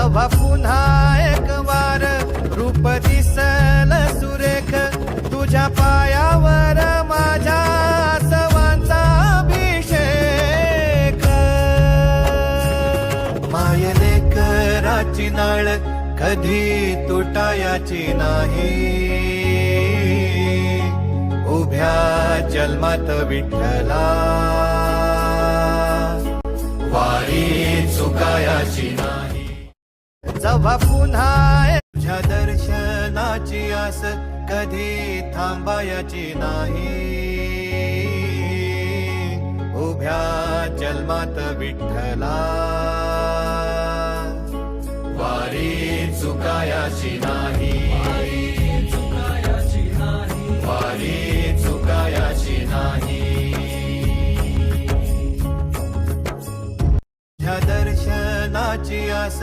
जव्हा पुन्हा एक वार रूप दिसल सुरेख. तुझ्या पायावर माझ्या सवांचा अभिषेक. मायले कराची नाळ कधी तुटायाची नाही. उभ्या जन्मात विठ्ठला. वारी चुकायाची नाही जव्हा पुन्हा तुझ्या दर्शनाची आस कधी थांबायची नाही. उभ्या जन्मात विठ्ठला. वारी चुकायाची नाही. वारी चुकायाची नाही. दर्शनाची आस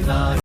记。